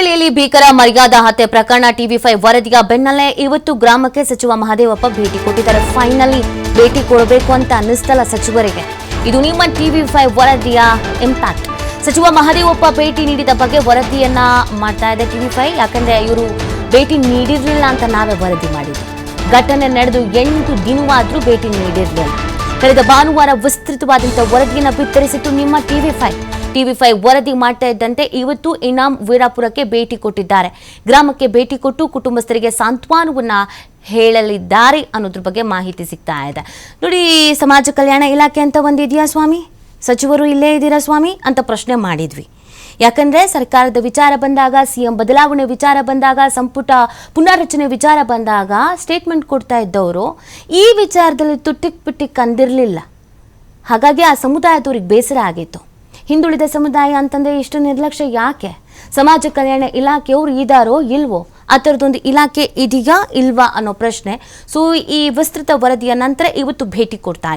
ಹುಬ್ಬಳ್ಳಿಯಲ್ಲಿ ಭೀಕರ ಮರ್ಯಾದ ಹತ್ಯೆ ಪ್ರಕರಣ ಟಿವಿ ಫೈವ್ ವರದಿಯ ಬೆನ್ನಲ್ಲೇ ಇವತ್ತು ಗ್ರಾಮಕ್ಕೆ ಸಚಿವ ಮಹದೇವಪ್ಪ ಭೇಟಿ ಕೊಟ್ಟಿದ್ದಾರೆ. ಫೈನಲಿ ಭೇಟಿ ಕೊಡಬೇಕು ಅಂತ ಅನ್ನಿಸ್ತಲ್ಲ ಸಚಿವರಿಗೆ. ಇದು ನಿಮ್ಮ ಟಿವಿ ಫೈವ್ ವರದಿಯ ಇಂಪ್ಯಾಕ್ಟ್ ಸಚಿವ ಮಹದೇವಪ್ಪ ಭೇಟಿ ನೀಡಿದ ಬಗ್ಗೆ ವರದಿಯನ್ನ ಮಾಡ್ತಾ ಇದೆ ಟಿವಿ ಫೈವ್. ಯಾಕಂದ್ರೆ ಇವರು ಭೇಟಿ ನೀಡಿರಲಿಲ್ಲ ಅಂತ ನಾವೇ ವರದಿ ಮಾಡಿದ್ವಿ ಘಟನೆ ನಡೆದು ಎಂಟು ದಿನವಾದ್ರೂ ಭೇಟಿ ನೀಡಿರಲಿಲ್ಲ. ಕಳೆದ ಭಾನುವಾರ ವಿಸ್ತೃತವಾದಂತಹ ವರದಿಯನ್ನು ಬಿತ್ತರಿಸಿತ್ತು ನಿಮ್ಮ ಟಿವಿ ಫೈವ್. ಟಿವಿ ಫೈವ್ ವರದಿ ಮಾಡ್ತಾ ಇದ್ದಂತೆ ಇವತ್ತು ಇನಾಮ್ ವೀರಾಪುರಕ್ಕೆ ಭೇಟಿ ಕೊಟ್ಟಿದ್ದಾರೆ. ಗ್ರಾಮಕ್ಕೆ ಭೇಟಿ ಕೊಟ್ಟು ಕುಟುಂಬಸ್ಥರಿಗೆ ಸಾಂತ್ವನವನ್ನ ಹೇಳಲಿದ್ದಾರೆ ಅನ್ನೋದ್ರ ಬಗ್ಗೆ ಮಾಹಿತಿ ಸಿಗ್ತಾ ಇದೆ. ನೋಡಿ, ಸಮಾಜ ಕಲ್ಯಾಣ ಇಲಾಖೆ ಅಂತ ಒಂದಿದೆಯಾ ಸ್ವಾಮಿ? ಸಚಿವರು ಇಲ್ಲೇ ಇದ್ದೀರಾ ಸ್ವಾಮಿ? ಅಂತ ಪ್ರಶ್ನೆ ಮಾಡಿದ್ವಿ. ಯಾಕಂದ್ರೆ ಸರ್ಕಾರದ ವಿಚಾರ ಬಂದಾಗ, ಸಿಎಂ ಬದಲಾವಣೆ ವಿಚಾರ ಬಂದಾಗ, ಸಂಪುಟ ಪುನರ್ರಚನೆ ವಿಚಾರ ಬಂದಾಗ ಸ್ಟೇಟ್ಮೆಂಟ್ ಕೊಡ್ತಾ ಇದ್ದವರು, ಈ ವಿಚಾರದಲ್ಲಿ ತುಟ್ಟಿಕ್ ಪಿಟ್ಟಿಕ್ ಅಂದಿರಲಿಲ್ಲ. ಹಾಗಾಗಿ ಆ ಸಮುದಾಯದವ್ರಿಗೆ ಬೇಸರ ಆಗಿತ್ತು. ಹಿಂದುಳಿದ ಸಮುದಾಯ ಅಂತಂದ್ರೆ ಇಷ್ಟು ನಿರ್ಲಕ್ಷ್ಯ ಯಾಕೆ? ಸಮಾಜ ಕಲ್ಯಾಣ ಇಲಾಖೆಯವರು ಇದಾರೋ ಇಲ್ವೋ? ಆ ಥರದೊಂದು ಇಲಾಖೆ ಇದೆಯಾ ಇಲ್ವಾ ಅನ್ನೋ ಪ್ರಶ್ನೆ. ಸೊ ಈ ವಿಸ್ತೃತ ವರದಿಯ ನಂತರ ಇವತ್ತು ಭೇಟಿ ಕೊಡ್ತಾ